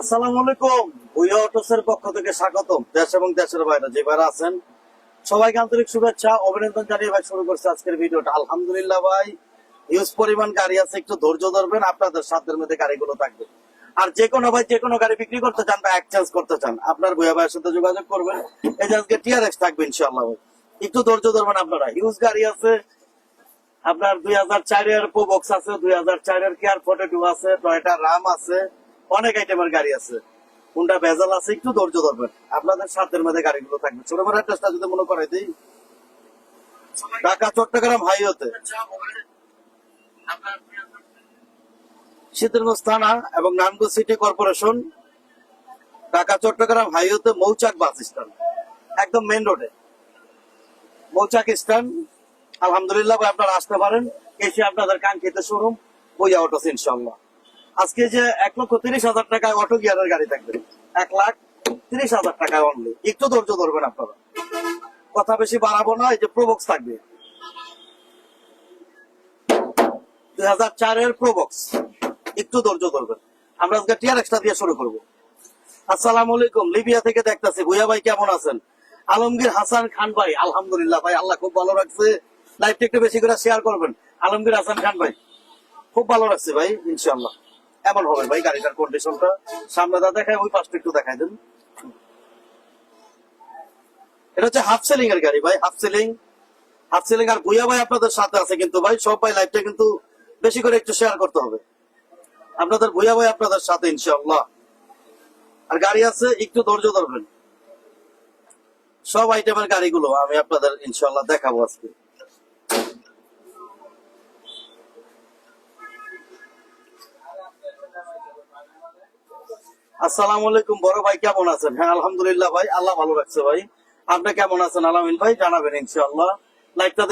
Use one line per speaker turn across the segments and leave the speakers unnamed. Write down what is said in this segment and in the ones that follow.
আসসালামু আলাইকুম। ভুইয়া অটোসের পক্ষ থেকে স্বাগতম। দেশ এবং দেশের বাইরে যে ভাইরা আছেন, সবাইকে আন্তরিক শুভেচ্ছা, অভিনন্দন জানিয়ে ভাই শুরু করছে আজকের ভিডিওটা। আলহামদুলিল্লাহ ভাই ইউজ পরিমাণ গাড়ি আছে, একটু ধৈর্য ধরবেন, আপনাদের সাধ্যের মধ্যে গাড়িগুলো থাকবে। আর যে কোনো ভাই, যে কোনো গাড়ি বিক্রি করতে চান বা এক্সচেঞ্জ করতে চান, আপনার ভুইয়া ভাইয়ের সাথে যোগাযোগ করবেন। এই যে আজকে টিআরএক্স থাকবে ইনশাআল্লাহ ভাই। একটু ধৈর্য ধরবেন আপনারা। ইউজ গাড়ি আছে, আপনার দুই হাজার চারের প্রোবক্স আছে, দুই হাজার চারের কেয়ার ফোর্টি টু আছে টয়টা রাম আছে অনেক আইটেমের গাড়ি আছে। কোনটা ভেজাল আছে একটু ধৈর্য ধরবেন। আপনাদের সাধ্যের মধ্যে গাড়িগুলো থাকবে। ছোট বড় অ্যাড্রেসটা যদি মনে করাই দিই। ঢাকা, চট্টগ্রাম হাইওয়েতে। শীতলগঞ্জ থানা এবং নানগঞ্জ সিটি কর্পোরেশন। ঢাকা, চট্টগ্রাম হাইওয়েতে মৌচাক বাস স্ট্যান্ড। একদম মেন রোডে মৌচাক স্ট্যান্ড। আলহামদুলিল্লাহ ভাই, আপনারা আসতে পারেন। এসে আপনাদের কাঙ্ক্ষিত শোরুম বইয়া অটোস ইনশাল্লাহ আজকে যে এক লক্ষ তিরিশ হাজার টাকায় অটো গিয়ারের গাড়ি থাকবে, এক লাখ তিরিশ হাজার টাকায় অনলি একটু ধৈর্য ধরবেন আপনারা। কথা বেশি বাড়াবো না, এই যে প্রবক্স থাকবে। দুই হাজার চারের একটু ধৈর্য ধরবেন। আমরা আজকে টিয়ার এক্সট্রা দিয়ে শুরু করব। আসসালামু আলাইকুম, লিবিয়া থেকে দেখতাছি, ভুইয়া ভাই কেমন আছেন? আলমগীর হাসান খান ভাই, আলহামদুলিল্লাহ ভাই, আল্লাহ খুব ভালো রাখছে। লাইভটা একটু বেশি করে শেয়ার করবেন। আলমগীর হাসান খান ভাই, খুব ভালো রাখছে ভাই ইনশাল্লাহ এমন হবে ভাই গাড়িটার কন্ডিশনটা সামনে দা দেখায় ওই পাশটা একটু দেখাই দেন। এটা হচ্ছে হাফ সেলিং এর গাড়ি ভাই হাফ সেলিং হাফ সেলিং আর ভুইয়া ভাই আপনাদের সাথে আছে কিন্তু ভাই, সব ভাই লাইভটা কিন্তু বেশি করে একটু শেয়ার করতে হবে। আপনাদের ভুইয়া ভাই আপনাদের সাথে, ইনশাআল্লাহ। আর গাড়ি আছে, একটু ধৈর্য ধরবেন। সব আইটেমের গাড়িগুলো আমি আপনাদের ইনশাল্লাহ দেখাবো আজকে। আসসালামু আলাইকুম বড় ভাই, কেমন আছেন? হ্যাঁ আলহামদুলিল্লাহ ভাই, আল্লাহ ভালো রাখছে ভাই। আপনি কেমন আছেন? আলামিন ভাই, জানাবেন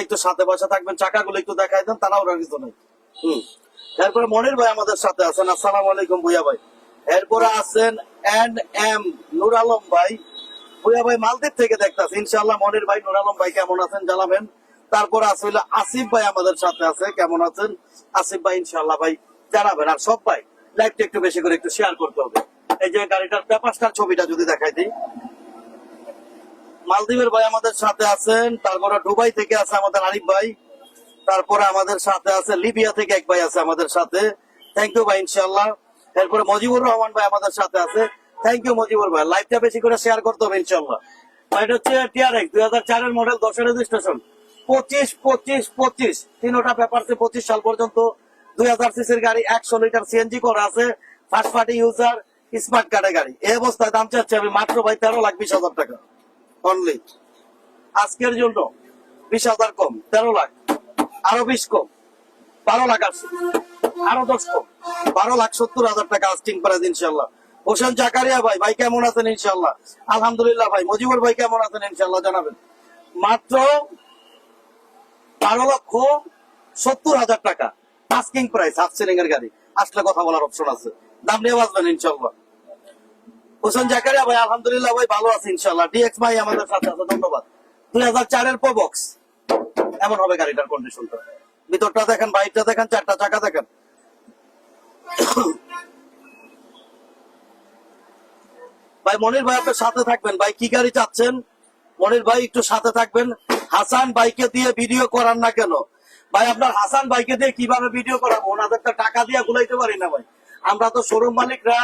একটু সাথে বসে থাকবেন একটু দেখাই দেন, তারাও হুম। মনির ভাই আমাদের সাথে আছেন। আসসালামু আলাইকুম ভুইয়া ভাই। এরপরে আছেন এন্ড এম নুর আলম ভাই। ভুইয়া ভাই, মালদ্বীপ থেকে দেখতেছে। ইনশাআল্লাহ মনির ভাই, নুর আলম ভাই কেমন আছেন জানাবেন। তারপর হইল আসিফ ভাই আমাদের সাথে আছে, কেমন আছেন? আসিফ ভাই, ইনশাআল্লাহ ভাই, জানাবেন। আর সব ভাই লাইভটা একটু বেশি করে একটু শেয়ার করতে হবে। এই যে গাড়িটার পেপারস্টার ছবিটা যদি দেখাই দিই। মালদ্বীপের ভাই আমাদের সাথে আছেন, তারপরে দুবাই থেকে আছে আমাদের আরিফ ভাই, তারপরে আমাদের সাথে আছে লিবিয়া থেকে এক ভাই আছে আমাদের সাথে। থ্যাংক ইউ ভাই ইনশাল্লাহ এরপরে মজিবুর রহমান ভাই আমাদের সাথে আছে। থ্যাংক ইউ মজিবুর ভাই লাইভটা বেশি করে শেয়ার করতে হবে ইনশাল্লাহ এটা হচ্ছে দুই হাজার চারের মডেল দশের রেজিস্ট্রেশন পঁচিশ পঁচিশ পঁচিশ। তিনোটা পেপারসে পঁচিশ সাল পর্যন্ত। দুই হাজার সিসির গাড়ি একশো লিটার সিএনজি করা আছে ফার্স্ট পার্টি ইউজার স্মার্ট কার্ডের গাড়ি। এই অবস্থায় দাম চাচ্ছি আমি মাত্র ভাই তেরো লাখ বিশ হাজার টাকা। অনলি আজকের জন্য বিশ হাজার কম, তেরো লাখ। আরও বিশ কম, বারো লাখ আছে আরও দশ কম, বারো লাখ সত্তর হাজার টাকা আস্টিং প্রাইস ইনশাল্লাহ। হোসেন জাকারিয়া ভাই ভাই কেমন আছেন ইনশাল্লাহ? আলহামদুলিল্লাহ ভাই, মজিবুর ভাই কেমন আছেন ইনশাল্লাহ জানাবেন। মাত্র বারো লক্ষ সত্তর হাজার টাকা। আস্কিং প্রাইস হাফ সিলিং এর গাড়ি। আসলে কথা বলার অপশন আছে। দাম নিয়ে বাঁচবেন ইনশাল্লাহ। হোসেন জাকারিয়া ভাই, আলহামদুলিল্লাহ ভাই ভালো আছে ইনশাল্লাহ ডিএক্স ভাই আমাদের সাথে আছে, ধন্যবাদ। দুই হাজার চারের বক্স এমন হবে গাড়িটার কন্ডিশনটা ভিতরটা দেখেন বাইকটা দেখেন, চারটা চাকা দেখেন। ভাই, মনির ভাই আপনার সাথে থাকবেন। ভাই, কি গাড়ি চাচ্ছেন? মনির ভাই, একটু সাথে থাকবেন। হাসান বাইকে দিয়ে ভিডিও করান না কেন? ভাই, আপনার হাসান বাইকে দিয়ে কীভাবে ভিডিও করাবো? ওনাদের তো টাকা দিয়ে গুলাইতে পারি না, ভাই। আমরা তো শোরুম মালিকরা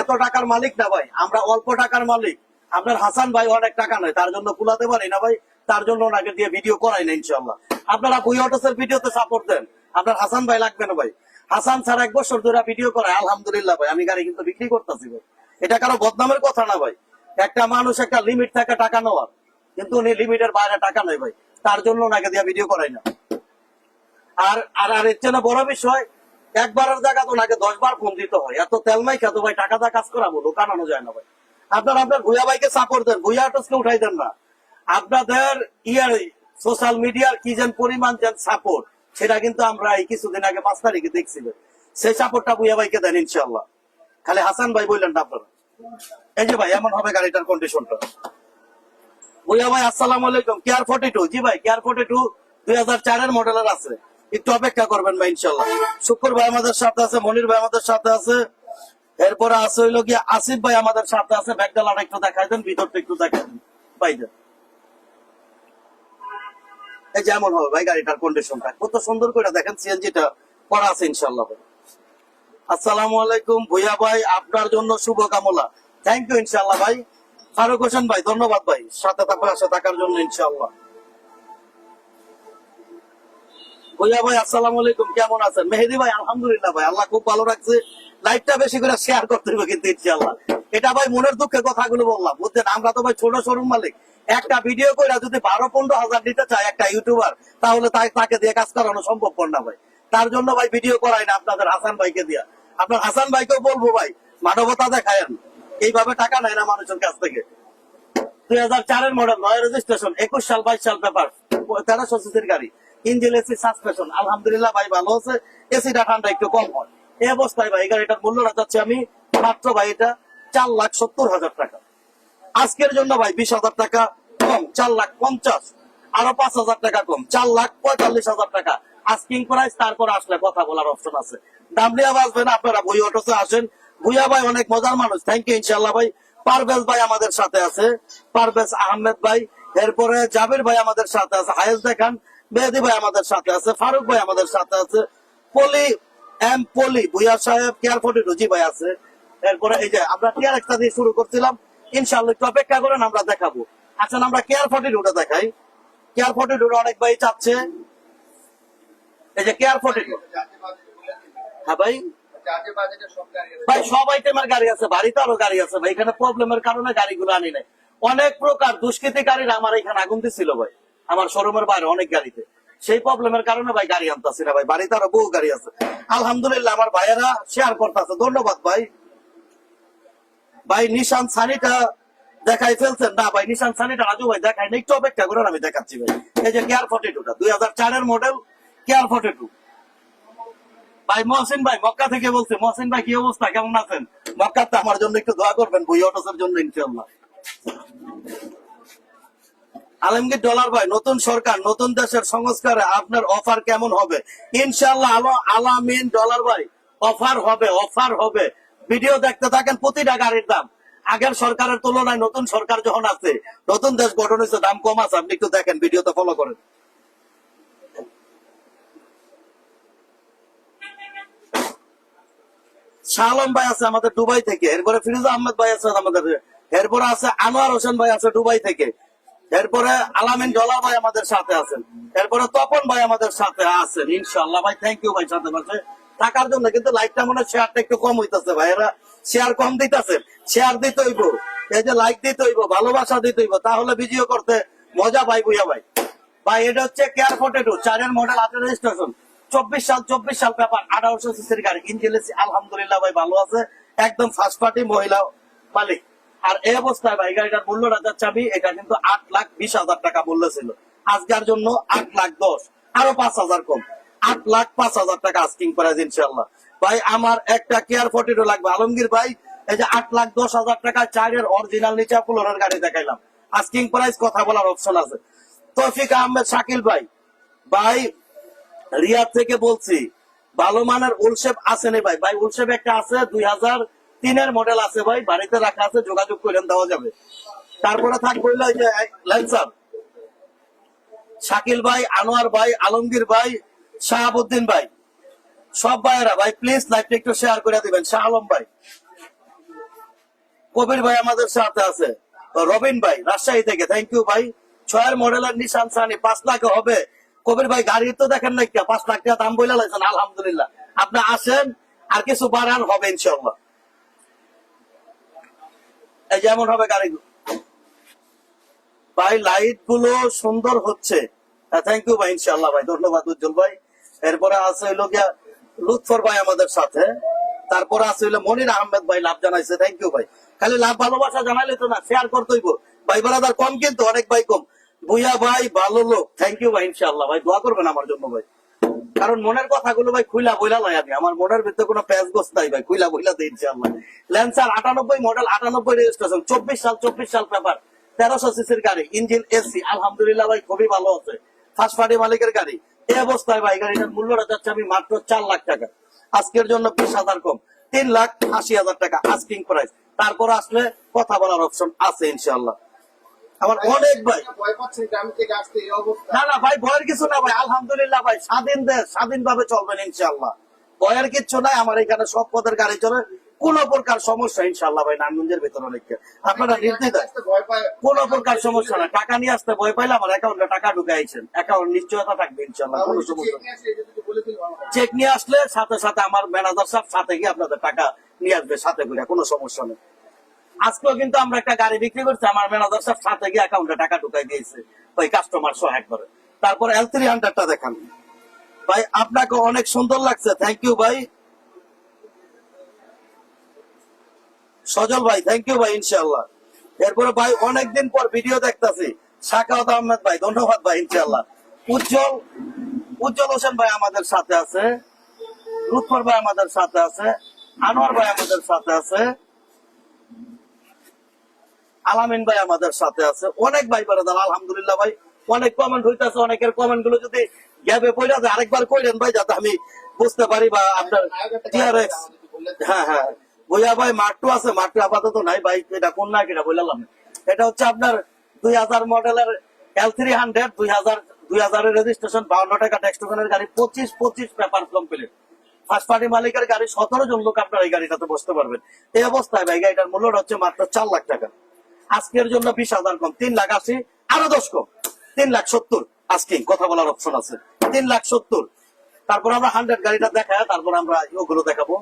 এত টাকার মালিক না ভাই, আমরা অল্প টাকার মালিক। আপনার হাসান ভাই অনেক টাকা নয়, তার জন্য কুলাতে পারি না ভাই, তার জন্য ওনাকে দিয়ে ভিডিও করাই না ইনশাল্লাহ আপনারা বই অটোসের ভিডিওতে সাপোর্ট দেন, আপনার হাসান ভাই লাগবে না ভাই। হাসান স্যার এক বছর ধরে ভিডিও করায়, আলহামদুলিল্লাহ ভাই, আমি গাড়ি কিন্তু বিক্রি করতেছি ভাই। এটা কারও বদনামের কথা না ভাই। একটা মানুষ একটা লিমিট থাকে টাকা নেওয়ার, কিন্তু উনি লিমিটের বাইরে টাকা নেই ভাই, তার জন্য ওনাকে দিয়ে ভিডিও করাই না। আর আর এর জন্য বড় বিষয় একবারের জায়গা তো ওনাকে দশ বার ফোন দিতে হয়। এত তেলমাই খেতো ভাই, টাকা দা কাজ করাবো, দোকান আনো যায় না ভাই। আপনার আপনার ভুয়া ভাইকে সাপোর্ট দেন ভুয়া আটসকে উঠাই দেন না। আপনাদের ইয়ার সোশ্যাল মিডিয়ার কি যেন পরিমাণ যেন সাপোর্ট সেটা কিন্তু আমরা এই কিছুদিন আগে পাঁচ তারিখে দেখছি। সেই সাপোর্টটা ভুয়া ভাইকে দেন ইনশাল্লাহ খালি হাসান ভাই বললেন না আপনারা। এই যে ভাই, এমন হবে গাড়িটার কন্ডিশনটা ভুয়া ভাই, আসসালাম আলাইকুম। কেয়ার ফোর্টি টু জি ভাই কেয়ার ফোর্টি টু দুই হাজার চারের মডেলের আছে। একটু অপেক্ষা করবেন ভাই, ইনশাল্লাহ। শুক্র ভাই আমাদের সাথে আছে, মনির ভাই আমাদের সাথে আছে। এরপরে আছে হইল গিয়ে আসিফ ভাই আমাদের সাথে আছে। ব্যাগডালাটা একটু দেখাই দেন, ভিতরটা একটু দেখাই দেন। ভাই এই যেমন হবে ভাই গাড়িটার কন্ডিশনটা কত সুন্দর করে দেখেন সিএনজিটা করা আছে, ইনশাল্লাহ ভাই। আসসালামু আলাইকুম ভুইয়া ভাই, আপনার জন্য শুভ কামনা থ্যাংক ইউ ইনশাল্লাহ ভাই। ফারুক হোসেন ভাই, ধন্যবাদ ভাই। সাথে থাকার জন্য, ইনশাল্লাহ। ভুইয়া ভাই, আসসালামু আলাইকুম, কেমন আছেন? মেহেদি ভাই, আলহামদুলিল্লাহ ভাই, আল্লাহ খুব ভালো রাখছে। লাইভটা বেশি করে শেয়ার করতে হবে কিন্তু ইনশাল্লাহ এটা ভাই, মনের দুঃখে কথাগুলো বললাম, বুঝছেন? আমরা তো ভাই ছোট শোরুম মালিক। একটা ভিডিও করে যদি বারো, পনেরো হাজার দিতে চায় একটা ইউটিউবার তাহলে তাকে দিয়ে কাজ করানো সম্ভব না ভাই। তার জন্য ভাই ভিডিও করাই না আপনাদের হাসান ভাইকে দিয়া। আপনার হাসান ভাইকেও বলব ভাই, মানবতা দেখায়েন। এইভাবে টাকা নেয় না মানুষের কাছ থেকে। দুই হাজার চারের মডেল নয় রেজিস্ট্রেশন একুশ সাল, বাইশ সাল পেপার তেরোশো সিসির গাড়ি। ইঞ্জিন এসি সাসপেশন আলহামদুলিল্লাহ ভাই ভালো আছে। এসিটা ঠান্ডা একটু কম হয়। এই অবস্থায় ভাই, গাড়িটার মূল্যটা যাচ্ছে আমি মাত্র ভাই এটা চার লাখ সত্তর হাজার টাকা। আজকের জন্য ভাই বিশ হাজার টাকা কম, চার লাখ পঞ্চাশ। আরও পাঁচ হাজার টাকা কম, চার লাখ পঁয়তাল্লিশ হাজার টাকা। আস্কিং প্রাইস তারপর আসলে কথা বলার অপশন আছে। দাম নিয়ে বাঁচবেন আপনারা বই অটোসে আসেন। ভুইয়া ভাই অনেক মজার মানুষ। থ্যাংক ইউ ইনশাল্লাহ ভাই। পারভেজ ভাই আমাদের সাথে আছে। পারভেজ আহমেদ ভাই। এরপরে জাবির ভাই আমাদের সাথে আছে। হায়েস দেখান। মেহেদি ভাই আমাদের সাথে আছে, ফারুক ভাই আমাদের সাথে আছে, পলি, এম পলি, ভুইয়া সাহেব কেয়ার ফোর্টি রুজি ভাই আছে। এরপরে এই যে আমরা কেয়ার একটা দিয়ে শুরু করছিলাম ইনশাল্লাহ একটু অপেক্ষা করেন, আমরা দেখাবো। আচ্ছা আমরা কেয়ার ফোর্টি রুটে দেখাই। কেয়ার ফোর্টি রুটে অনেক ভাই চাচ্ছে। এই যে কেয়ার ফোর্টি হ্যাঁ ভাই। ভাই, সব আইটেমের গাড়ি আছে, বাড়িতে আরও গাড়ি আছে ভাই। এখানে প্রবলেমের কারণে গাড়িগুলো আনি নাই। অনেক প্রকার দুষ্কৃতিকারীরা আমার এখানে আগুন দিছিল ভাই। আমার শোরুমের বাইরে অনেক গাড়িতে। সেই প্রবলেমের কারণে ভাই গাড়ি আনতেছি না ভাই, বাড়িতে আরও বহু গাড়ি আছে। আলহামদুলিল্লাহ, আমার ভাইয়েরা শেয়ার করতেছে। ধন্যবাদ ভাই। ভাই, নিশান সানিটা দেখাই ফেলছেন? না ভাই, নিশান সানিটা রাজু ভাই দেখাই না একটু অপেক্ষা করেন, আমি দেখাচ্ছি ভাই। এই যে কেয়ার ফর্টি টুটা দুই হাজার চারের মডেল কেয়ার ফর্টি টু ভাই, মহসিন ভাই, মক্কা থেকে বলছি। মহসিন ভাই, কি অবস্থা? কেমন আছেন? মক্কাতে আমার জন্য একটু দোয়া করবেন, বই অটোসের জন্য ইনশাল্লাহ আলমগীর ডলার ভাই, নতুন সরকার, নতুন দেশের সংস্কারে আপনার অফার কেমন হবে? ইনশাল্লাহ আলো আলামিন ডলার ভাই অফার হবে অফার হবে। ভিডিও দেখতে থাকেন প্রতিটা গাড়ির দাম। আগের সরকারের তুলনায় নতুন সরকার যখন আছে, নতুন দেশ গঠন হয়েছে, দাম কম আছে। আপনি একটু দেখেন, ভিডিওতে ফলো করেন। শাহ আলম ভাই আছে আমাদের দুবাই থেকে, এরপরে ফিরোজ আহমেদ ভাই আছে আমাদের, এরপরে আছে আনোয়ার হোসেন ভাই আছে দুবাই থেকে। এরপরে আলামিন ডলার ভাই আমাদের সাথে আছেন। এরপরে তপন ভাই আমাদের সাথে আছেন। ইনশাল্লাহ ভাই থ্যাংক ইউ ভাই সাথে পাশে থাকার জন্য কিন্তু লাইকটা মনে শেয়ারটা একটু কম হইতেছে ভাইয়েরা শেয়ার কম দিতেছে। শেয়ার দিতে হইব। এই যে লাইক দিতে হইব, ভালোবাসা দিতে হইব, তাহলে ভিডিও করতে মজা পাই বুঝা ভাই। ভাই, এটা হচ্ছে কেয়ার ফোর্টি চারের মডেল আছে রেজিস্ট্রেশন চব্বিশ সাল চব্বিশ সাল ব্যাপার, আঠারোশো সিসির গাড়ি এসি আলহামদুলিল্লাহ ভাই, ভালো আছে। একদম ফার্স্ট পার্টি মহিলা মালিক। আর এই অবস্থায় ভাই গাড়িটার মূল্যটা যাচ্ছে আমি, এটা কিন্তু আট লাখ বিশ হাজার টাকা মূল্য ছিল। আজকের জন্য আট লাখ দশ, আরও পাঁচ হাজার কম। আট লাখ পাঁচ হাজার টাকা আস্কিং প্রাইস ইনশাল্লাহ ভাই, আমার একটা কেয়ার ফোর্টিরও লাগবে। আলমগীর ভাই, এই যে আট লাখ দশ হাজার টাকা চারের অরিজিনাল নিচে ফ্লোরের গাড়ি দেখাইলাম। আস্কিং প্রাইস কথা বলার অপশন আছে। তৌফিক আহমেদ শাকিল ভাই ভাই, রিয়াদ থেকে বলছি, ভালো মানের উলশেপ আছে নে ভাই? ভাই উলশেপ একটা আছে দুই হাজার তিনের মডেল আছে ভাই, বাড়িতে রাখা আছে, যোগাযোগ করেন দেওয়া যাবে। তারপরে থাকবে ল্যান্সার শাকিল ভাই, আনোয়ার ভাই, আলমগীর ভাই, শাহাবুদ্দিন ভাই। সব ভাইয়েরা, ভাই প্লিজ লাইভটা একটু শেয়ার করে দিবেন। শাহ আলম ভাই। কবির ভাই আমাদের সাথে আছে। রবিন ভাই, রাজশাহী থেকে। থ্যাংক ইউ ভাই। ছয়ের মডেলের নিশান সানি, পাঁচ লাখ হবে। কবির ভাই, গাড়ি তো দেখেন না পাঁচ লাখ টাকা দাম বলে লাগছেন আলহামদুলিল্লাহ। আপনি আসেন, আর কিছু বাড়ান হবে ইনশাল্লাহ যেমন হবে গাড়িগুলো। ভাই লাইটগুলো সুন্দর হচ্ছে। থ্যাংক ইউ ভাই ইনশাল্লাহ ভাই, ধন্যবাদ উজ্জ্বল ভাই। এরপরে আছে হইল গিয়া লুৎফর ভাই আমাদের সাথে। তারপরে আছে হইল মনির আহমেদ ভাই, লাভ জানাইছে থ্যাংক ইউ ভাই। খালি লাভ ভালোবাসা জানাইলে তো না শেয়ার করতে হইব ভাই বারাদার কম কিন্তু, অনেক ভাই কম। বুয়া ভাই, ভালো লোক থ্যাংক ইউ ভাই ইনশাল্লাহ ভাই, দোয়া করবেন আমার জন্য ভাই। কারণ মনের কথাগুলো ভাই খুইলা বইলা লাই আমি আমার মনের ভিতরে কোনো প্যাচ গোস নাই ভাই, খুইলা বইলা দিই ইনশাল্লাহ ল্যান্সার আটানব্বই মডেল আটানব্বই রেজিস্ট্রেশন চব্বিশ সাল চব্বিশ সাল পেপার তেরোশো সিসির গাড়ি ইঞ্জিন এসি আলহামদুলিল্লাহ ভাই খুবই ভালো আছে। ফার্স্ট পার্টি মালিকের গাড়ি। এই অবস্থায় ভাই গাড়িটার মূল্যটা যাচ্ছে আমি মাত্র চার লাখ টাকা। আজকের জন্য বিশ হাজার কম। তিন লাখ আশি হাজার টাকা আস্কিং প্রাইস তারপর আসলে কথা বলার অপশন আছে ইনশাল্লাহ আমার অনেক ভাই। না না ভাই ভয়ের কিছু না ভাই আলহামদুলিল্লাহ ভাই স্বাধীন দেশ চলবেন ইনশাল্লাহ ভয়ের কিছু নাই আমার এখানে সব পদের গাড়ি চলে। কোন প্রকার সমস্যা ইনশাল্লাহ ভাই নারায়ণগঞ্জের ভেতরে অনেকে আপনারা কোন প্রকার সমস্যা না টাকা নিয়ে আসতে ভয় পাইলে আমার অ্যাকাউন্টে টাকা ঢুকাইছেন অ্যাকাউন্ট নিশ্চয়তা থাকবে ইনশাল্লাহ কোনো সমস্যা।
চেক নিয়ে
আসলে সাথে সাথে আমার ম্যানেজার সাহেব সাথে গিয়ে আপনাদের টাকা নিয়ে আসবে সাথে করে কোনো সমস্যা নেই। আজকেও কিন্তু আমরা একটা গাড়ি বিক্রি করছি, আমার ম্যানেজার সাহেব সাথে গিয়ে অ্যাকাউন্টে টাকা ঢুকাই দিয়েছে। ওই কাস্টমার সহায় করে তারপর এল থ্রি হান্ড্রেডটা দেখান। ভাই, আপনাকে অনেক সুন্দর লাগছে থ্যাংক ইউ ভাই। সজল ভাই থ্যাংক ইউ ভাই ইনশাল্লাহ এরপরে ভাই, অনেকদিন পর ভিডিও দেখতাছি। সাকাওয়াত আহমেদ ভাই, ধন্যবাদ ভাই ইনশাল্লাহ উজ্জ্বল উজ্জ্বল হোসেন ভাই আমাদের সাথে আছে। লুৎফর ভাই আমাদের সাথে আছে। আনোয়ার ভাই আমাদের সাথে আছে। আলামিন ভাই আমাদের সাথে আছে। অনেক ভাই বেড়াদার আলহামদুলিল্লাহ ভাই। অনেক কমেন্ট হইতেছে, অনেকের কমেন্টগুলো যদি গ্যাপে পড়ে যায়, আরেকবার কইলেন ভাই, যাতে আমি বুঝতে পারি বা আপনার হ্যাঁ হ্যাঁ। বইয়া ভাই মাট্টু আছে মাট্টু আপাতত নাই ভাই, এটা কোন না এটা বললাম এটা হচ্ছে আপনার দুই হাজার মডেলের এল থ্রি হান্ড্রেড দুই হাজার, দুই হাজারের রেজিস্ট্রেশন বাউন্ন টাকা টেক্সটোনের গাড়ি, পঁচিশ পঁচিশ পেপার কমপ্লিট ফার্স্ট পার্টি মালিকের গাড়ি, সতেরো জন লোক আপনার এই গাড়িটাতে বসতে পারবেন। এই অবস্থায় ভাই, গাড়িটার মূল্যটা হচ্ছে মাত্র চার লাখ টাকা। আজকের জন্য বিশ হাজার কম। তিন লাখ আশি, আরও দশ কম। তিন লাখ সত্তর। আজকে কথা বলার অপশন আছে। তিন লাখ সত্তর। তারপর আমরা হান্ড্রেড গাড়িটা দেখায়, তারপর আমরা ওগুলো দেখাবো।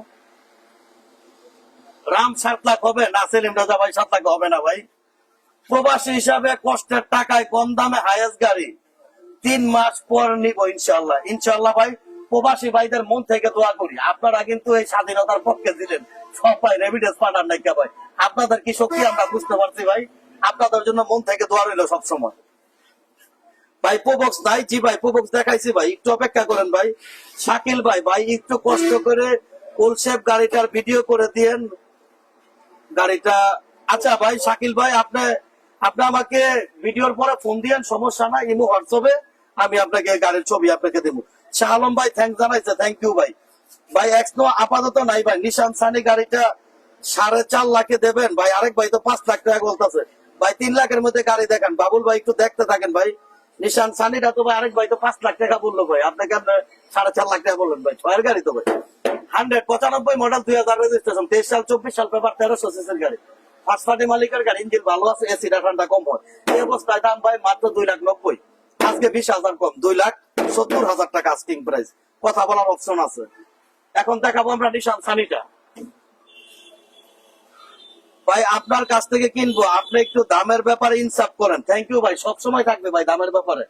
রাম সাত লাখ হবে, না সেলিম রাজা ভাই সাত লাখ হবে না ভাই। প্রবাসী হিসাবে কষ্টের টাকায় কম দামে হায়েস্ট গাড়ি। তিন মাস পর নিব ইনশাল্লাহ ইনশাল্লাহ ভাই, প্রবাসী ভাইদের মন থেকে দোয়া করি। আপনারা কিন্তু এই স্বাধীনতার পক্ষে দিলেন কে ভাই। আপনাদের কি শক্তি আমরা বুঝতে পারছি ভাই? আপনাদের জন্য মন থেকে দোয়া রইল সবসময়। ভাই প্রবক্স নাই জি ভাই প্রবক্স দেখাইছি ভাই, একটু অপেক্ষা করেন ভাই। শাকিল ভাই ভাই, একটু কষ্ট করে কোলশেপ গাড়িটার ভিডিও করে দিয়েন। গাড়িটা আচ্ছা ভাই, শাকিল ভাই, আপনি আপনি আমাকে ভিডিওর পরে ফোন দিয়েন, সমস্যা না ইমো হোয়াটসঅ্যাপে আমি আপনাকে গাড়ির ছবি আপনাকে দেবো। শাহ আলম ভাই থ্যাংক জানাইছে থ্যাংক ইউ ভাই। ভাই এক্সনো আপাতত নাই ভাই। নিশান সানি গাড়িটা সাড়ে চার লাখে দেবেন। ভাই, আরেক ভাই তো পাঁচ লাখ টাকা বলতেছে। ভাই, তিন লাখের মধ্যে গাড়ি দেখেন। বাবুল ভাই, একটু দেখতে থাকেন ভাই। নিশান সানিটা তো ভাই, আরেক ভাই তো পাঁচ লাখ টাকা বলল ভাই। আপনাকে সাড়ে চার লাখ টাকা বললেন ভাই? ছয়ের গাড়ি তো ভাই। হান্ড্রেড, পঁচানব্বই মডেল দুই হাজার রেজিস্ট্রেশন তেইশ সাল, চব্বিশ সাল পেপার তেরোশো সিসির গাড়ি। ফার্স্ট পার্টি মালিকের গাড়ি ইঞ্জিন ভালো আছে এসি ঠান্ডা, কম হয়। এই অবস্থায় দাম ভাই মাত্র দুই লাখ নব্বই। আজকে বিশ হাজার কম, দুই লাখ সত্তর হাজার টাকা আস্কিং প্রাইস কথা বলার অপশন আছে। এখন দেখাবো আমরা নিশান সানিটা। ভাই, আপনার কাছ থেকে কিনবো। আপনি একটু দামের ব্যাপারে ইনসাফ করেন। থ্যাংক ইউ ভাই সবসময় থাকবে ভাই দামের ব্যাপারে।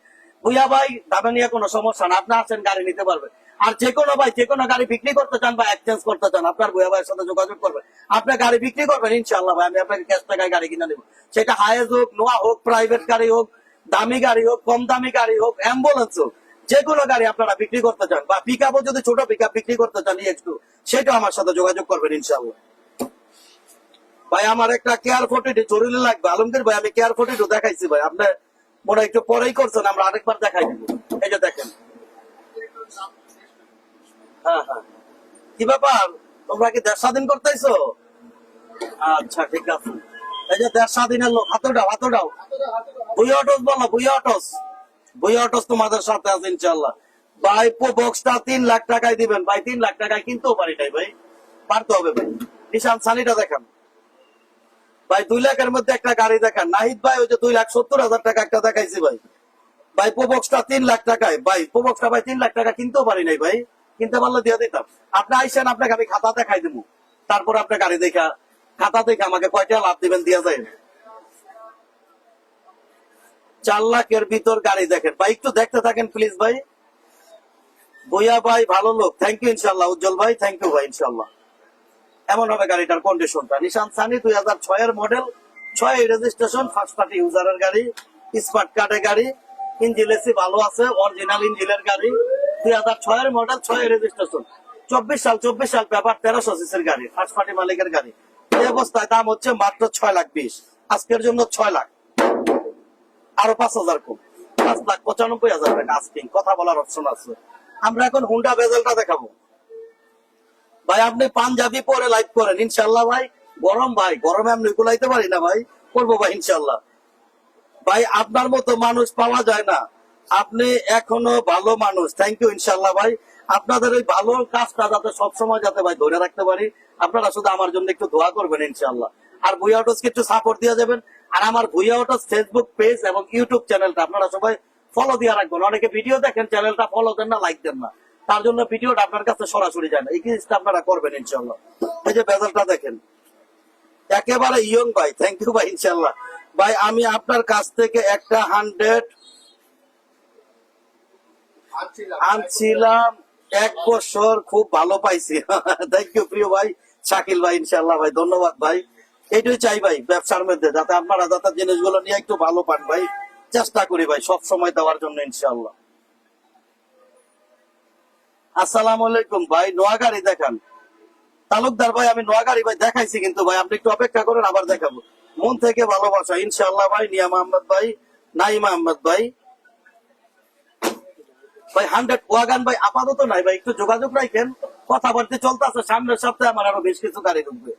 ভুইয়া ভাই, দামে নিয়ে কোনো সমস্যা না, আপনি আছেন, গাড়ি নিতে পারবে। আর যে কোনো ভাই, যে কোনো গাড়ি বিক্রি করতে চান বা এক্সচেঞ্জ করতে চান, আপনার ভুইয়া ভাইয়ের সাথে যোগাযোগ করবেন। আপনি গাড়ি বিক্রি করবেন ইনশাল্লাহ ভাই, আমি আপনাকে ক্যাশ টাকায় গাড়ি কিনে দেবো। সেটা হায়েজ হোক, নোয়া হোক প্রাইভেট গাড়ি হোক, দামি গাড়ি হোক, কম দামি গাড়ি হোক অ্যাম্বুলেন্স হোক। যে কোনো গাড়ি আপনারা বিক্রি করতে চান বা পিক যদি ছোট পিক বিক্রি করতে চান একটু সেটা আমার সাথে যোগাযোগ করবেন ইনশাল্লাহ ভাই, আমার একটা কেয়ার ফোর্টি জরুরি লাগবে। আলমগীর ভাই, আমি কেয়ার ফোর্টি দেখাইছি ভাই। আপনি মনে একটু পরেই করছেন, আমরা আরেকবার দেখাই দিব। এই যে দেখেন। হ্যাঁ হ্যাঁ। কি ব্যাপার? তোমরা কি দেশ স্বাধীন করতেছো আচ্ছা ঠিক আছে। এই যে দেশ স্বাধীনের লোক হাতে উঠাও হাতে উঠাও বুই অটোস বলো বুই অটোস তোমাদের সাথে আছে ইনশাল্লাহ ভাই বক্সটা তিন লাখ টাকায় দিবেন। ভাই, তিন লাখ টাকায় পারি ভাই। পারতে হবে, ভাই। নিশান, সানিটা দেখান। ভাই, দুই লাখের মধ্যে একটা গাড়ি দেখান। নাহিদ ভাই, ওই যে দুই লাখ সত্তর হাজার টাকা একটা দেখাইছি, ভাই। ভাই তিন লাখ টাকায়। ভাই ভাই, তিন লাখ টাকা কিনতেও পারি নাই, ভাই। কিনতে পারলে দিয়ে দিতাম। আপনি আইসেন, আপনাকে আমি খাতা দেখাই দেবো তারপর আপনি গাড়ি দেখা খাতা দেখে আমাকে কয়টা লাভ দিবেন দিয়া যায়। চার লাখের ভিতর গাড়ি দেখেন। ভাই, একটু দেখতে থাকেন প্লিজ ভাই। বইয়া ভাই, ভালো লোক। থ্যাংক ইউ ইনশাল্লাহ উজ্জ্বল ভাই থ্যাংক ইউ ভাই ইনশাল্লাহ এমন হবে গাড়িটার কন্ডিশনটা নিশান সানি, দুই হাজার ছয়ের মডেল ছয় রেজিস্ট্রেশন ফার্স্ট পার্টি ইউজারের গাড়ি স্মার্ট কার্ডের গাড়ি ইঞ্জিন এসি ভালো আছে অরিজিনাল ইঞ্জিনের গাড়ি। দুই হাজার ছয়ের মডেল ছয় রেজিস্ট্রেশন চব্বিশ সাল চব্বিশ সাল পেপার তেরোশো সিসির গাড়ি ফার্স্ট পার্টি মালিকের গাড়ি। এই অবস্থায় দাম হচ্ছে মাত্র ছয় লাখ বিশ। আজকের জন্য ছয় লাখ। আরও পাঁচ হাজার কম। পাঁচ লাখ পঁচানব্বই হাজার টাকা আস্কিং কথা বলার অপশন আছে। আমরা এখন হুন্ডা বেজেলটা দেখাবো। ভাই, আপনি পাঞ্জাবি পরে লাইভ করেন ইনশাল্লাহ ভাই। গরম ভাই, গরমে আমি গুলাইতে পারি না ভাই। করব ভাই ইনশাল্লাহ ভাই, আপনার মতো মানুষ পাওয়া যায় না। আপনি এখনও ভালো মানুষ। থ্যাংক ইউ ইনশাল্লাহ ভাই। আপনাদের ওই ভালো কাজটা যাতে সবসময় যাতে ভাই ধরে রাখতে পারি, আপনারা শুধু আমার জন্য একটু দোয়া করবেন ইনশাল্লাহ আর ভুইয়া অটোসকে একটু সাপোর্ট দিয়ে যাবেন। আর আমার ভুইয়া অটোস ফেসবুক পেজ এবং ইউটিউব চ্যানেলটা আপনারা সবাই ফলো দিয়ে রাখবেন। অনেকে ভিডিও দেখেন চ্যানেলটা ফলো দেন না লাইক দেন না। তার জন্য ভিডিওটা আপনার কাছে সরাসরি যায় না এই জিনিসটা আপনারা করবেন ইনশাল্লাহ এই যে বেজালটা দেখেন। একেবারে ইয়ং ভাই থ্যাংক ইউ ভাই ইনশাল্লাহ ভাই, আমি আপনার কাছ থেকে একটা হান্ড্রেড
আনছিলাম
এক বছর, খুব ভালো পাইছি। থ্যাংক ইউ প্রিয় ভাই, শাকিল ভাই ইনশাল্লাহ ভাই, ধন্যবাদ ভাই। এইটাই চাই ভাই, ব্যবসার মধ্যে, যাতে আপনারা যাতে জিনিসগুলো নিয়ে একটু ভালো পান ভাই। চেষ্টা করি ভাই, সব সময় দেওয়ার জন্য ইনশাল্লাহ আসসালামু আলাইকুম ভাই নোয়াগাড়ি দেখান। তালুকদার ভাই, আমি নোয়াগাড়ি ভাই দেখাইছি কিন্তু ভাই, আপনি একটু অপেক্ষা করেন, আবার দেখাবো। মন থেকে ভালোবাসা ইনশাল্লাহ ভাই নিয়াম আহমদ ভাই নাইম আহমদ ভাই। ভাই, হান্ড্রেড ওয়াগান ভাই, আপাতত নাই ভাই, একটু যোগাযোগ রাখেন। কথা কথাবার্তা চলতেছে সামনের সপ্তাহে আমার আরও বেশ কিছু গাড়ি ঢুকবে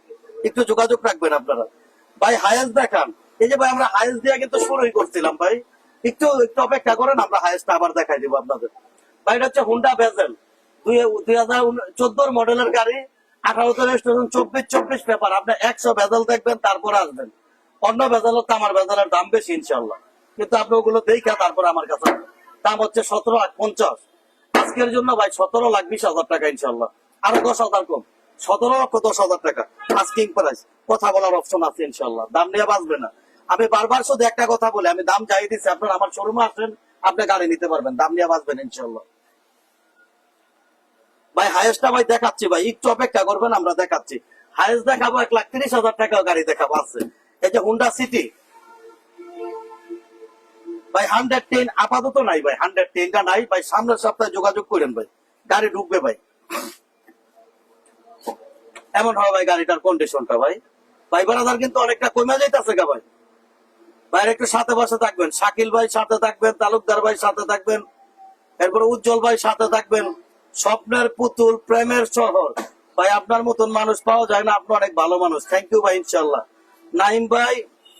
একটু যোগাযোগ রাখবেন আপনারা। ভাই হায়েস দেখান। এই যে ভাই, আমরা হায়েস দিয়ে কিন্তু শুরুই করছিলাম, ভাই। একটু একটু অপেক্ষা করেন, আমরা হায়েসটা আবার দেখাই দিব আপনাদের। ভাই, এটা হচ্ছে হুন্ডা ভেজেল দুই হাজার চোদ্দোর মডেলের গাড়ি রেজিস্ট্রেশন চব্বিশ চব্বিশ পেপার আপনি একশো ভেজাল দেখবেন, তারপরে আসবেন। অন্য ভেজালের তো আমার ভেজালের দাম বেশি ইনশাল্লাহ কিন্তু আপনি ওগুলো দেখা তারপরে আমার কাছে দাম হচ্ছে সতেরো লাখ পঞ্চাশ। আজকের জন্য ভাই, সতেরো লাখ বিশ হাজার টাকা ইনশাল্লাহ আরও দশ হাজার কম। সতেরো লক্ষ দশ হাজার টাকা। আস্কিং প্রাইস কথা বলার অপশন আছে ইনশাল্লাহ দাম নিয়ে বাঁচবে না। আমি বারবার শুধু একটা কথা বলি, আমি দাম চাই দিচ্ছি আপনার আমার শোরুমে আসেন, আপনি গাড়ি নিতে পারবেন, দাম নিয়ে বাঁচবেন ইনশাল্লাহ ভাই হায়েস্টটা ভাই দেখাচ্ছি ভাই, একটু অপেক্ষা করবেন, আমরা দেখাচ্ছি। হায়েস্ট দেখাবো এক লাখ তিরিশ হাজার টাকা গাড়ি দেখাবো, আছে। এই যে হুন্ডা সিটি ভাই হান্ড্রেড টেন আপাতত নাই ভাই হান্ড্রেড টেনটা নাই। ভাই, সামনের সপ্তাহে যোগাযোগ করেন ভাই। গাড়ি ঢুকবে ভাই। এমন হবে ভাই গাড়িটার কন্ডিশনটা ভাই। ভাই বারাদার কিন্তু অনেকটা কমে যাইতেছে গা ভাই। ভাই একটু সাথে বসে থাকবেন। শাকিল ভাই সাথে থাকবেন, তালুকদার ভাই সাথে থাকবেন, এরপরে উজ্জ্বল ভাই সাথে থাকবেন। স্বপ্নের পুতুল, প্রেমের শহর। ভাই আপনার মতন মানুষ পাওয়া যায় না, আপনি অনেক ভালো মানুষ। থ্যাংক ইউ ভাই ইনশাল্লাহ নাইম ভাই,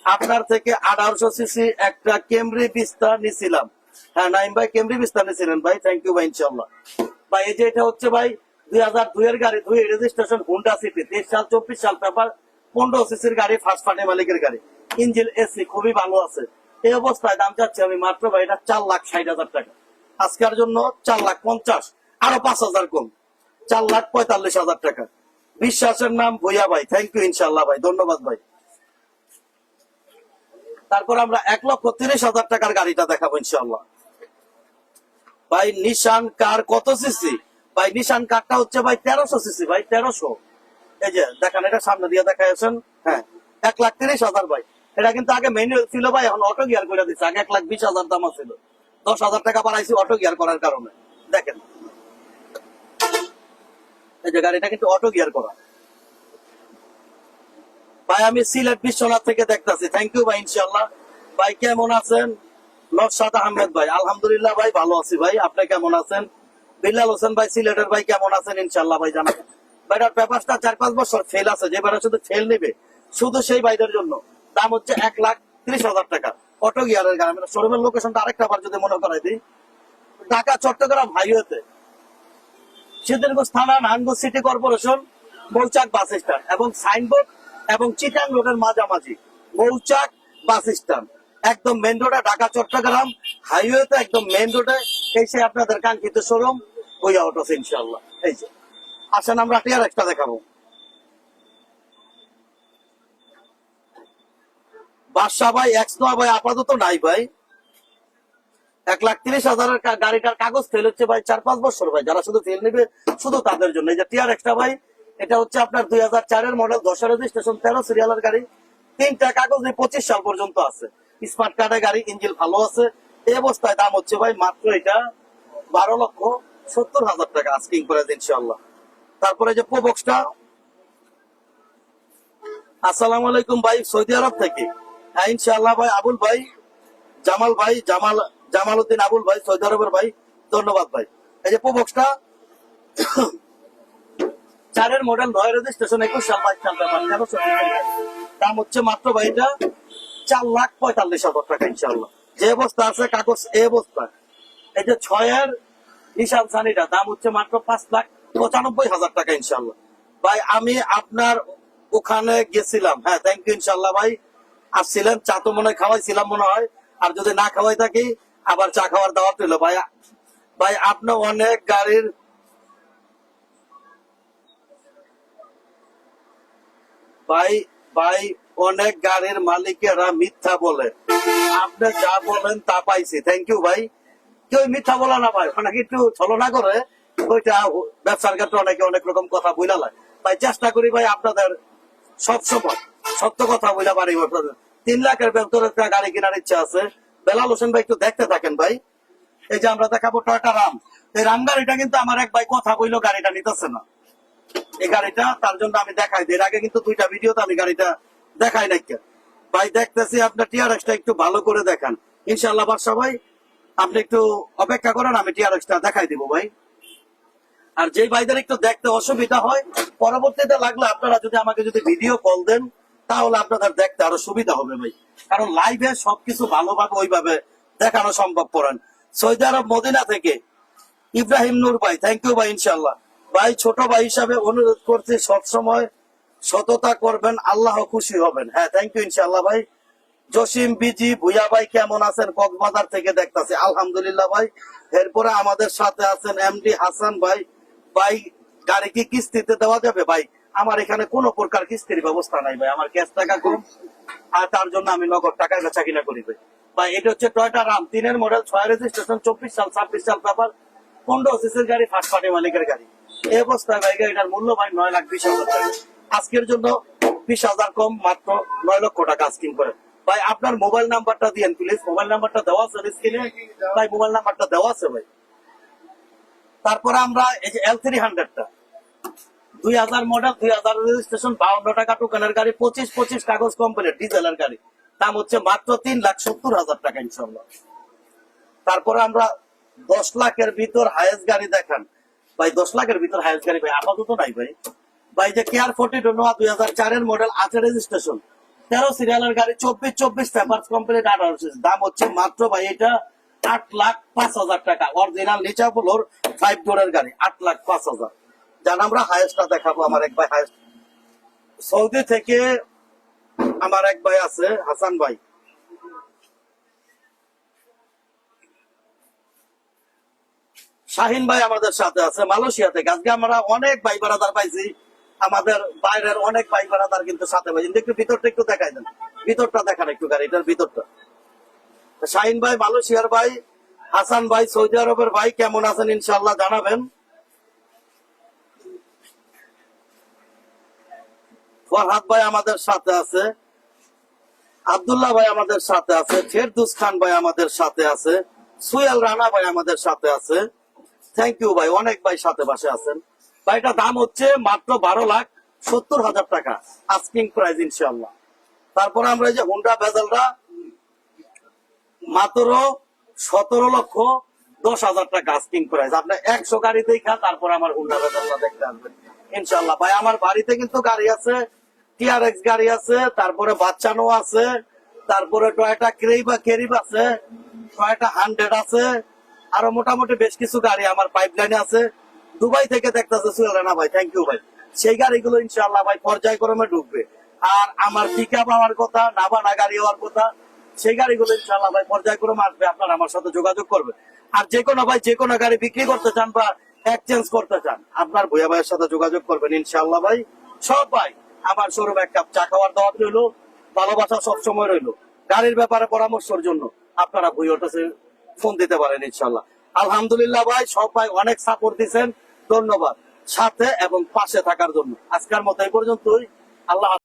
আপনার থেকে আঠারোশো সিসি একটা কেমরি বিস্তার নিছিলাম। হ্যাঁ নাইম ভাই কেমরি বিস্তার নিছিলেন ভাই। থ্যাংক ইউ ভাই ইনশাল্লাহ ভাই, এই যে এটা হচ্ছে ভাই বিশ্বাসের নাম ভুইয়া ভাই। থ্যাংক ইউ ইনশাল্লাহ ভাই। ধন্যবাদ ভাই। তারপর আমরা এক লক্ষ তিরিশ হাজার টাকার গাড়িটা দেখাবো ইনশাল্লাহ ভাই নিশান কার কত সিসি ভাই নিশান কারটা হচ্ছে ভাই তেরোশো সিসি ভাই, তেরোশো। এই যে, দেখেন, এটা সামনে দিয়ে হ্যাঁ এক লাখ তিরিশ হাজার ভাই। এটা কিন্তু আগে ম্যানুয়াল ছিল ভাই, এখন অটো গিয়ার করে দিচ্ছে। আগে এক লাখ বিশ হাজার দাম ছিল দশ হাজার টাকা বাড়াইছি অটো গিয়ার করার কারণে। দেখেন। এই যে গাড়িটা কিন্তু অটো গিয়ার করা। ভাই, আমি সিলেট বিশ্বনাথ থেকে দেখতেছি। থ্যাংক ইউ ভাই ইনশাল্লাহ ভাই, কেমন আছেন? নরসাদ আহমেদ ভাই, আলহামদুলিল্লাহ ভাই, ভালো আছি ভাই। আপনি কেমন আছেন? বিল্লাল হোসেন ভাই, সিলেটের ভাই কেমন আছেন? ইনশাল্লাহ ভাই ভাইটার চার পাঁচ বছর ফেল আছে। যে ভাইরা শুধু ফেল নেবে, শুধু সেই ভাইদের জন্য। দাম হচ্ছে এক লাখ ত্রিশ হাজার টাকা। অটো গিয়ারের গাড়ি। মানে শোরুমের লোকেশনটা আরেকটা যদি মনে করাই দিই, ঢাকা, চট্টগ্রাম হাইওয়েতে সিদ্দিরগঞ্জ থানা, Narayanganj city corporation Mouchak bus stand এবং সাইনবোর্ড এবং চিটাং রোডের মাঝামাঝি মৌচাক বাস স্ট্যান্ড একদম মেন রোডে ঢাকা, চট্টগ্রাম হাইওয়েতে একদম মেন রোডে এসে আপনাদের কাঙ্ক্ষিত শোরুম ওই অটো ইনশাল্লাহ এই যে, আসেন, আমরা টিয়ার একটা দেখাবো। বাদশাহ ভাই নোয়া ভাই, আপাতত নাই ভাই। এক লাখ তিরিশ হাজারের গাড়িটার কাগজ ফেল হচ্ছে ভাই চার পাঁচ বছর ভাই। যারা শুধু ফেল নেবে, শুধু তাদের জন্য। টিয়ার একটা ভাই, এটা হচ্ছে আপনার দুই হাজার চারের মডেল দশ রেজিস্ট্রেশন তেরো সিরিয়ালের গাড়ি। তিনটা কাগজ এই পঁচিশ সাল পর্যন্ত আছে। স্মার্ট কার্ডের গাড়ি ইঞ্জিন ভালো আছে। এই অবস্থায় দাম হচ্ছে ভাই মাত্র এটা বারো লক্ষ। সত্তর হাজার টাকা আস্কিং করে ইনশাল্লাহ তারপরে যে প্রোবক্সটা। আসসালামু আলাইকুম ভাই, সৌদি আরব থেকে। হ্যাঁ ইনশাআল্লাহ ভাই, আবুল ভাই, জামাল ভাই, জামাল জামাল উদ্দিন আবুল ভাই, সৌদি আরবের ভাই, ধন্যবাদ ভাই। এই যে প্রোবক্সটা, চারের মডেল নয় রেজিস্ট্রেশন একুশ সাল বাইশ সাল ব্যাপার দাম হচ্ছে মাত্র ভাইটা চার লাখ পঁয়তাল্লিশ হাজার টাকা ইনশাল্লাহ যে অবস্থা আছে, কাগজ এই অবস্থা। এই যে ছয়ের নিশান সানিটা দাম হচ্ছে মাত্র পাঁচ লাখ পঁচানব্বই হাজার টাকা ইনশাল্লাহ ভাই, আমি আপনার ওখানে গেছিলাম। হ্যাঁ থ্যাংক ইউ ইনশাল্লাহ ভাই। আসছিলেন, চা তো মনে হয় খাওয়াইছিলাম মনে হয়। আর যদি না খাওয়াই থাকি, আবার চা খাওয়ার দাওয়াত পেল ভাই ভাই, আপনি অনেক গাড়ির ভাই ভাই, অনেক গাড়ির মালিকেরা মিথ্যা বলে। আপনি যা বলেন তা পাইছি। থ্যাংক ইউ ভাই। কেউ মিথ্যা বলে না ভাই। অনেকে একটু ছলনা করে ওইটা ব্যবসার ক্ষেত্রে অনেকে অনেক রকম কথা বইলা লাগে। তাই চেষ্টা করি ভাই আপনাদের সবসময় সত্য কথা বইলা পারি আপনাদের। তিন লাখের ভেতরে একটা গাড়ি কেনার ইচ্ছা আছে। বেলাল হোসেন ভাই একটু দেখতে থাকেন ভাই। এই যে আমরা দেখাবো টয়টা রাম এই রাম গাড়িটা কিন্তু আমার এক ভাই কথা বইলো, গাড়িটা নিতেছে না। এই গাড়িটা তার জন্য আমি দেখাই দিই। এর আগে কিন্তু দুইটা ভিডিওতে আমি গাড়িটা দেখাই নাই। ভাই, দেখতেছি আপনার টিআরএক্সটা একটু ভালো করে দেখান। ইনশাল্লাহ বাদশা ভাই আপনি একটু অপেক্ষা করেন, আমি টিআরএক্সটা দেখাই দিব ভাই। আর যে ভাইদের একটু দেখতে অসুবিধা হয়, পরবর্তীতে লাগলে আপনারা যদি আমাকে যদি ভিডিও কল দেন, তাহলে আপনাদের দেখতে আরও সুবিধা হবে ভাই। কারণ লাইভে সবকিছু ভালোভাবে ওইভাবে দেখানো সম্ভব করেন। সৌদি আরব মদিনা থেকে ইব্রাহিম নূর ভাই থ্যাংক ইউ ভাই ইনশাল্লাহ ভাই, ছোট ভাই হিসাবে অনুরোধ করছি সবসময় সততা করবেন, আল্লাহ খুশি হবেন। হ্যাঁ থ্যাংক ইউ ইনশাল্লাহ ভাই। জসিম, বিজি, ভুইয়া ভাই কেমন আছেন? কক্সবাজার থেকে দেখতাছি। আলহামদুলিল্লাহ ভাই। এরপরে আমাদের সাথে আছেন এমডি হাসান ভাই। ভাই, গাড়ি কি কিস্তিতে দেওয়া যাবে ভাই? আমার এখানে কোনো প্রকার কিস্তির ব্যবস্থা নাই ভাই। আমার ক্যাশ টাকা কম। আর তার জন্য আমি নগদ টাকায় বেচা কিনা করি ভাই। ভাই, এটা হচ্ছে টয়টা রাম। তিনের মডেল, ছয় রেজিস্ট্রেশন, চব্বিশ সাল, ছাব্বিশ সাল পেপার। পনেরো সিসির গাড়ি ফার্স্ট পার্টি মালিকের গাড়ি। এই অবস্থায় ভাই, গাড়িটার মূল্য ভাই নয় লাখ বিশ হাজার আজকের জন্য বিশ হাজার কম, মাত্র নয় লক্ষ টাকা আস্কিং করে। ভাই, আপনার মোবাইল নাম্বারটা দিয়েন প্লিজ মোবাইল নাম্বারটা দেওয়া আছে স্ক্রিনে ভাই মোবাইল নাম্বারটা দেওয়া আছে ভাই। তারপরে আমরা এই যে এল থ্রি হান্ড্রেডটা দুই হাজার মডেল দুই হাজার রেজিস্ট্রেশন বাউন্ন টাকা টোকেনের গাড়ি পঁচিশ পঁচিশ কাগজ কোম্পানির ডিজেলের গাড়ি। দাম হচ্ছে মাত্র তিন লাখ সত্তর হাজার টাকা ইনশাল্লাহ তারপরে আমরা দশ লাখের ভিতর হায়েস্ট গাড়ি দেখান। ভাই, দশ লাখের ভিতর হায়েস্ট গাড়ি ভাই, আপাতত নাই ভাই। ভাই, যে কেয়ার ফোর্টি নোয়া দুই হাজার চারের মডেল আছে রেজিস্ট্রেশন তেরো সিরিয়ালের গাড়ি, চব্বিশ চব্বিশ পেপার কোম্পানির আঠারো দাম হচ্ছে মাত্র ভাই এটা আট লাখ পাঁচ হাজার টাকা। অরিজিনাল নিচা ফ্লোর ফাইভ ডোরের গাড়ি, আট লাখ পাঁচ হাজার। জান আমরা হায়েস্টটা দেখাবো, আমার এক ভাই হায়েস্ট সৌদি থেকে আমার এক ভাই আছে, হাসান ভাই। শাহিন ভাই আমাদের সাথে আছে মালয়েশিয়াতে আজকে আমরা অনেক ভাই বারাদার পাইছি। আমাদের বাইরের অনেক ভাই বারাদার কিন্তু সাথে কিন্তু একটু ভিতরটা একটু দেখাই দেন। ভিতরটা দেখান একটু গাড়িটার ভিতরটা। শাহিন ভাই, মালয়েশিয়ার ভাই, হাসান ভাই, সৌদি আরবের ভাই, কেমন আছেন ইনশাল্লাহ জানাবেন? ফরহাদ ভাই আমাদের সাথে আছে। আব্দুল্লাহ ভাই আমাদের সাথে আছে। ফেরদুস খান ভাই আমাদের সাথে আছে। সুয়েল রানা ভাই আমাদের সাথে আছে। থ্যাংক ইউ ভাই, অনেক ভাই সাথে পাশে আছেন। ভাই এটা দাম হচ্ছে মাত্র বারো লাখ সত্তর হাজার টাকা আস্কিং প্রাইস ইনশাল্লাহ তারপরে আমরা যে হুন্ডা ভেজালটা মাত্র সতেরো লক্ষ দশ হাজার টাকা আস্কিং প্রাইস আপনি একশো গাড়ি দেখা, তারপর আমার হুন্ডা ভেজালটা দেখতে আসবেন। ইনশাল্লাহ ভাই, আমার বাড়িতে কিন্তু গাড়ি আছে টিআরএক্স গাড়ি আছে, তারপরে বাচ্চানো আছে, তারপরে টয়টা ক্রেইবা কেরিব আছে টয়টা হান্ড্রেড আছে, আরও মোটামুটি বেশ কিছু গাড়ি আমার পাইপলাইনে আছে। দুবাই থেকে দেখতেছে সুয়েলানা ভাই থ্যাংক ইউ ভাই। সেই গাড়িগুলো ইনশাল্লাহ ভাই পর্যায়ক্রমে ঢুকবে। আর আমার পিক আপ হওয়ার কথা, নাবানা গাড়ি হওয়ার কথা, সেই গাড়িগুলো ইনশাল্লাহ ভাই পর্যায়ক্রমে আসবে, আপনারা আমার সাথে যোগাযোগ করবে আর যে কোনো ভাই, যে কোনো গাড়ি বিক্রি করতে চান বা এক্সচেঞ্জ করতে চান, আপনার ভুয়া ভাইয়ের সাথে যোগাযোগ করবেন ইনশাল্লাহ ভাই। সব ভাই, আমার শোরুম এক কাপ চা খাওয়ার দাওয়াত রইল, ভালোবাসা সবসময় রইল। গাড়ির ব্যাপারে পরামর্শের জন্য আপনারা ভুইয়ার কাছে ফোন দিতে পারেন ইনশাল্লাহ আলহামদুলিল্লাহ ভাই, সব ভাই অনেক সাপোর্ট দিচ্ছেন ধন্যবাদ। সাথে এবং পাশে থাকার জন্য। আজকের মতো এই পর্যন্তই। আল্লাহ।